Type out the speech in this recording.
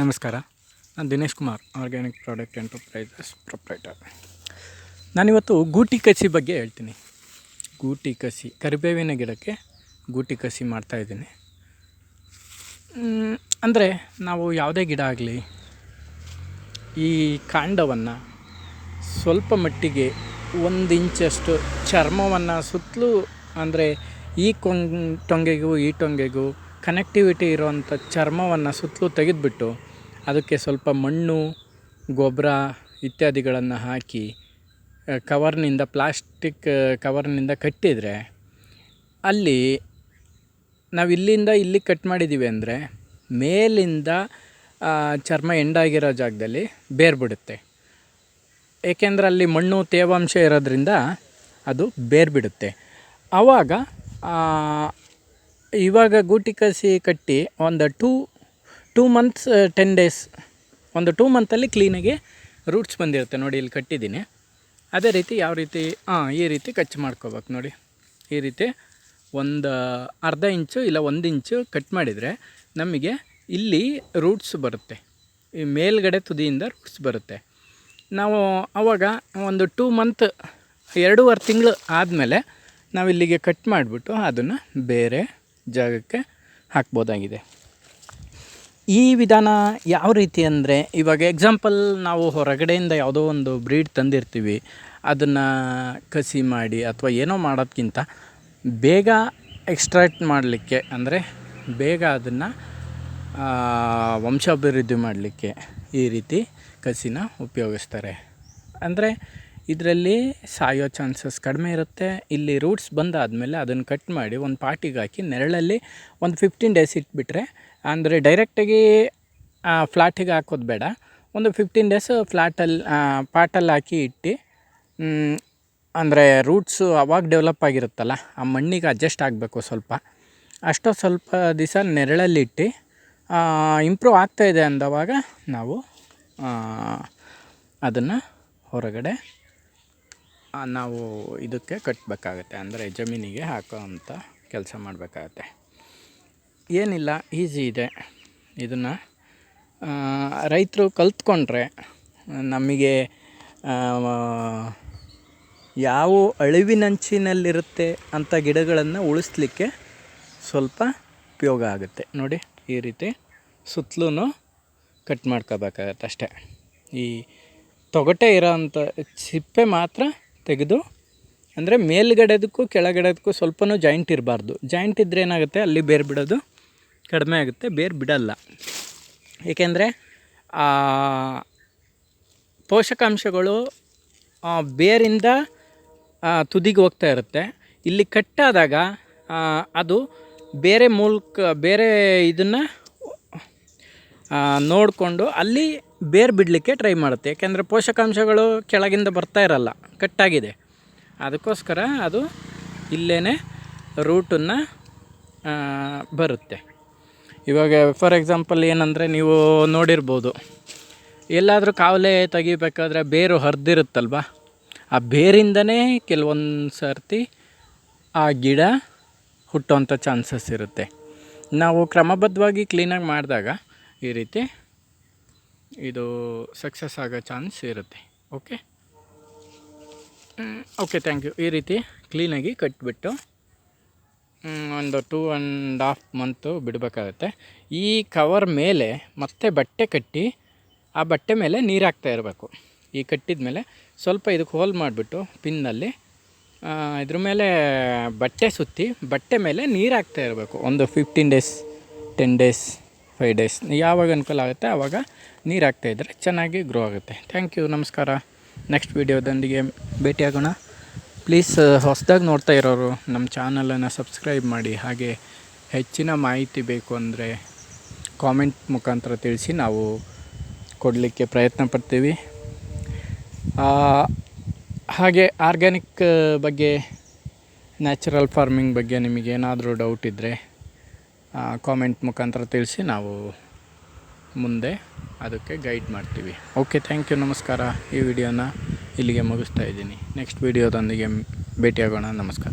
ನಮಸ್ಕಾರ. ನಾನು Dinesh Kumar organic product enterprises proprietor ನಾನಿವತ್ತು ಗೂಟಿ ಕಸಿ ಬಗ್ಗೆ ಹೇಳ್ತೀನಿ. ಗೂಟಿ ಕಸಿ, ಕರಿಬೇವಿನ ಗಿಡಕ್ಕೆ ಗೂಟಿ ಕಸಿ ಮಾಡ್ತಾಯಿದ್ದೀನಿ ಅಂದರೆ ನಾವು ಯಾವುದೇ ಗಿಡ ಆಗಲಿ, ಈ ಕಾಂಡವನ್ನು ಸ್ವಲ್ಪ ಮಟ್ಟಿಗೆ ಒಂದು ಇಂಚಷ್ಟು ಚರ್ಮವನ್ನು ಸುತ್ತಲೂ, ಅಂದರೆ ಈ ಕೊಂಗ್ ಟೊಂಗೆಗೂ ಈ ಟೊಂಗೆಗೂ ಕನೆಕ್ಟಿವಿಟಿ ಇರುವಂಥ ಚರ್ಮವನ್ನು ಸುತ್ತಲೂ ತೆಗೆದುಬಿಟ್ಟು ಅದಕ್ಕೆ ಸ್ವಲ್ಪ ಮಣ್ಣು, ಗೊಬ್ಬರ ಇತ್ಯಾದಿಗಳನ್ನು ಹಾಕಿ ಕವರ್ನಿಂದ ಪ್ಲಾಸ್ಟಿಕ್ ಕವರ್ನಿಂದ ಕಟ್ಟಿದರೆ ಅಲ್ಲಿ ನಾವು ಇಲ್ಲಿಂದ ಇಲ್ಲಿ ಕಟ್ ಮಾಡಿದ್ದೀವಿ ಅಂದರೆ ಮೇಲಿಂದ ಚರ್ಮ ಎಂಡಾಗಿರೋ ಜಾಗದಲ್ಲಿ ಬೇರು ಬಿಡುತ್ತೆ ಏಕೆಂದರೆ ಅಲ್ಲಿ ಮಣ್ಣು ತೇವಾಂಶ ಇರೋದ್ರಿಂದ ಅದು ಬೇರು ಬಿಡುತ್ತೆ ಆವಾಗ ಇವಾಗ ಗೂಟಿ ಕಸಿ ಕಟ್ಟಿ ಒಂದು two two months ten days ಒಂದು ಟೂ ಮಂತಲ್ಲಿ ಕ್ಲೀನಾಗಿ ರೂಟ್ಸ್ ಬಂದಿರುತ್ತೆ ನೋಡಿ, ಇಲ್ಲಿ ಕಟ್ಟಿದ್ದೀನಿ. ಅದೇ ರೀತಿ ಯಾವ ರೀತಿ ಹಾಂ ಈ ರೀತಿ ಕಚ್ ಮಾಡ್ಕೋಬೇಕು ನೋಡಿ. ಈ ರೀತಿ ಒಂದು ಅರ್ಧ ಇಂಚು ಇಲ್ಲ ಒಂದು ಇಂಚು ಕಟ್ ಮಾಡಿದರೆ ನಮಗೆ ಇಲ್ಲಿ ರೂಟ್ಸ್ ಬರುತ್ತೆ. ಈ ಮೇಲ್ಗಡೆ ತುದಿಯಿಂದ ರೂಟ್ಸ್ ಬರುತ್ತೆ. ನಾವು ಆವಾಗ ಒಂದು ಟೂ ಮಂತ್ ಎರಡೂವರೆ ತಿಂಗಳು ಆದಮೇಲೆ ನಾವು ಇಲ್ಲಿಗೆ ಕಟ್ ಮಾಡಿಬಿಟ್ಟು ಅದನ್ನು ಬೇರೆ ಜಾಗಕ್ಕೆ ಹಾಕ್ಬೋದಾಗಿದೆ. ಈ ವಿಧಾನ ಯಾವ ರೀತಿ ಅಂದರೆ, ಇವಾಗ ಎಕ್ಸಾಂಪಲ್ ನಾವು ಹೊರಗಡೆಯಿಂದ ಯಾವುದೋ ಒಂದು ಬ್ರೀಡ್ ತಂದಿರ್ತೀವಿ, ಅದನ್ನು ಕಸಿ ಮಾಡಿ ಅಥವಾ ಏನೋ ಮಾಡೋದಕ್ಕಿಂತ ಬೇಗ ಎಕ್ಸ್ಟ್ರಾಕ್ಟ್ ಮಾಡಲಿಕ್ಕೆ ಅಂದರೆ ಬೇಗ ಅದನ್ನು ವಂಶಾಭಿವೃದ್ಧಿ ಮಾಡಲಿಕ್ಕೆ ಈ ರೀತಿ ಕಸಿನ ಉಪಯೋಗಿಸ್ತಾರೆ. ಅಂದರೆ ಇದರಲ್ಲಿ ಸಾಯೋ ಚಾನ್ಸಸ್ ಕಡಿಮೆ ಇರುತ್ತೆ. ಇಲ್ಲಿ ರೂಟ್ಸ್ ಬಂದಾದಮೇಲೆ ಅದನ್ನು ಕಟ್ ಮಾಡಿ ಒಂದು ಪಾಟಿಗೆ ಹಾಕಿ ನೆರಳಲ್ಲಿ ಒಂದು ಫಿಫ್ಟೀನ್ ಡೇಸ್ ಇಟ್ಬಿಟ್ರೆ, ಅಂದರೆ ಡೈರೆಕ್ಟಾಗಿ ಫ್ಲಾಟಿಗೆ ಹಾಕೋದು ಬೇಡ. ಒಂದು ಫಿಫ್ಟೀನ್ ಡೇಸು ಫ್ಲಾಟಲ್ಲಿ ಪಾಟಲ್ಲಿ ಹಾಕಿ ಇಟ್ಟು ಅಂದರೆ ರೂಟ್ಸು ಅವಾಗ ಡೆವಲಪ್ ಆಗಿರುತ್ತಲ್ಲ, ಆ ಮಣ್ಣಿಗೆ ಅಡ್ಜಸ್ಟ್ ಆಗಬೇಕು ಸ್ವಲ್ಪ. ಅಷ್ಟೋ ಸ್ವಲ್ಪ ದಿವಸ ನೆರಳಲ್ಲಿಟ್ಟು ಇಂಪ್ರೂವ್ ಆಗ್ತಾಯಿದೆ ಅಂದವಾಗ ನಾವು ಅದನ್ನು ಹೊರಗಡೆ ನಾವು ಇದಕ್ಕೆ ಕಟ್ಟಬೇಕಾಗತ್ತೆ ಅಂದರೆ ಜಮೀನಿಗೆ ಹಾಕೋ ಅಂಥ ಕೆಲಸ ಮಾಡಬೇಕಾಗತ್ತೆ. ಏನಿಲ್ಲ, ಈಸಿ ಇದೆ. ಇದನ್ನು ರೈತರು ಕಲ್ತ್ಕೊಂಡ್ರೆ ನಮಗೆ ಯಾವ ಅಳಿವಿನಂಚಿನಲ್ಲಿರುತ್ತೆ ಅಂಥ ಗಿಡಗಳನ್ನು ಉಳಿಸ್ಲಿಕ್ಕೆ ಸ್ವಲ್ಪ ಉಪಯೋಗ ಆಗುತ್ತೆ. ನೋಡಿ, ಈ ರೀತಿ ಸುತ್ತಲೂ ಕಟ್ ಮಾಡ್ಕೋಬೇಕಾಗತ್ತೆ ಅಷ್ಟೇ. ಈ ತೊಗಟೆ ಇರೋ ಅಂಥ ಸಿಪ್ಪೆ ಮಾತ್ರ ತೆಗೆದು, ಅಂದರೆ ಮೇಲ್ಗಡೆದಕ್ಕೂ ಕೆಳಗಡೆದಕ್ಕೂ ಸ್ವಲ್ಪನೂ ಜಾಯಿಂಟ್ ಇರಬಾರ್ದು. ಜಾಯಿಂಟ್ ಇದ್ದರೆ ಏನಾಗುತ್ತೆ? ಅಲ್ಲಿ ಬೇರು ಬಿಡೋದು ಕಡಿಮೆ ಆಗುತ್ತೆ, ಬೇರು ಬಿಡಲ್ಲ. ಏಕೆಂದರೆ ಪೋಷಕಾಂಶಗಳು ಬೇರಿಂದ ತುದಿಗೆ ಹೋಗ್ತಾ ಇರುತ್ತೆ. ಇಲ್ಲಿ ಕಟ್ಟಾದಾಗ ಅದು ಬೇರೆ ಮೂಲಕ, ಬೇರೆ ಇದನ್ನು ನೋಡಿಕೊಂಡು ಅಲ್ಲಿ ಬೇರು ಬಿಡಲಿಕ್ಕೆ ಟ್ರೈ ಮಾಡುತ್ತೆ. ಯಾಕೆಂದರೆ ಪೋಷಕಾಂಶಗಳು ಕೆಳಗಿಂದ ಬರ್ತಾ ಇರಲ್ಲ. ಕಟ್ಟಾಗಿದೆ. ಅದಕ್ಕೋಸ್ಕರ ಅದು ಇಲ್ಲೇ ರೂಟನ್ನು ಬರುತ್ತೆ. ಇವಾಗ ಫಾರ್ ಎಕ್ಸಾಂಪಲ್ ಏನಂದರೆ ನೀವು ನೋಡಿರ್ಬೋದು. ಎಲ್ಲಾದರೂ ಕಾವಲೆ ತೆಗಿಬೇಕಾದ್ರೆ ಬೇರು ಹರಿದಿರುತ್ತಲ್ವ? ಆ ಬೇರಿಂದನೇ ಕೆಲವೊಂದು ಸರ್ತಿ ಆ ಗಿಡ ಹುಟ್ಟುವಂಥ ಚಾನ್ಸಸ್ ಇರುತ್ತೆ. ನಾವು ಕ್ರಮಬದ್ಧವಾಗಿ ಕ್ಲೀನಾಗಿ ಮಾಡಿದಾಗ ಈ ರೀತಿ ಇದು ಸಕ್ಸಸ್ ಆಗೋ ಚಾನ್ಸ್ ಇರುತ್ತೆ. ಓಕೆ ಓಕೆ ಥ್ಯಾಂಕ್ ಯು ಈ ರೀತಿ ಕ್ಲೀನಾಗಿ ಕಟ್ಬಿಟ್ಟು ಒಂದು ಟೂ ಆ್ಯಂಡ್ ಹಾಫ್ ಮಂತು ಬಿಡಬೇಕಾಗತ್ತೆ. ಈ ಕವರ್ ಮೇಲೆ ಮತ್ತೆ ಬಟ್ಟೆ ಕಟ್ಟಿ, ಆ ಬಟ್ಟೆ ಮೇಲೆ ನೀರು ಹಾಕ್ತಾ ಇರಬೇಕು. ಈ ಕಟ್ಟಿದ ಮೇಲೆ ಸ್ವಲ್ಪ ಇದಕ್ಕೆ ಹೋಲ್ ಮಾಡಿಬಿಟ್ಟು ಪಿನ್ನಲ್ಲಿ ಇದ್ರ ಮೇಲೆ ಬಟ್ಟೆ ಸುತ್ತಿ ಬಟ್ಟೆ ಮೇಲೆ ನೀರು ಹಾಕ್ತಾ ಇರಬೇಕು. ಒಂದು fifteen days ten days five days ಯಾವಾಗ ಅನುಕೂಲ ಆಗುತ್ತೆ ಆವಾಗ ನೀರು ಹಾಕ್ತಾಯಿದ್ರೆ ಚೆನ್ನಾಗಿ ಗ್ರೋ ಆಗುತ್ತೆ. ಥ್ಯಾಂಕ್ ಯು ನಮಸ್ಕಾರ. ನೆಕ್ಸ್ಟ್ ವೀಡಿಯೋದೊಂದಿಗೆ ಭೇಟಿಯಾಗೋಣ. ಪ್ಲೀಸ್ ಹೊಸದಾಗಿ ನೋಡ್ತಾ ಇರೋರು ನಮ್ಮ ಚಾನಲನ್ನು ಸಬ್ಸ್ಕ್ರೈಬ್ ಮಾಡಿ. ಹಾಗೆ ಹೆಚ್ಚಿನ ಮಾಹಿತಿ ಬೇಕು ಅಂದರೆ ಕಾಮೆಂಟ್ ಮುಖಾಂತರ ತಿಳಿಸಿ ನಾವು ಕೊಡಲಿಕ್ಕೆ ಪ್ರಯತ್ನ ಪಡ್ತೀವಿ. ಹಾಗೆ ಆರ್ಗ್ಯಾನಿಕ್ ಬಗ್ಗೆ ನ್ಯಾಚುರಲ್ ಫಾರ್ಮಿಂಗ್ ಬಗ್ಗೆ ನಿಮಗೇನಾದರೂ ಡೌಟ್ ಇದ್ದರೆ ಕಾಮೆಂಟ್ ಮುಖಾಂತರ ತಿಳಿಸಿ ನಾವು ಮುಂದೆ ಅದಕ್ಕೆ ಗೈಡ್ ಮಾಡ್ತೀವಿ. ಓಕೆ ಥ್ಯಾಂಕ್ ಯು ನಮಸ್ಕಾರ. ಈ ವಿಡಿಯೋನ ಇಲ್ಲಿಗೆ ಮುಗಿಸ್ತಾ ಇದ್ದೀನಿ. ನೆಕ್ಸ್ಟ್ ವಿಡಿಯೋದೊಂದಿಗೆ ಭೇಟಿಯಾಗೋಣ. ನಮಸ್ಕಾರ.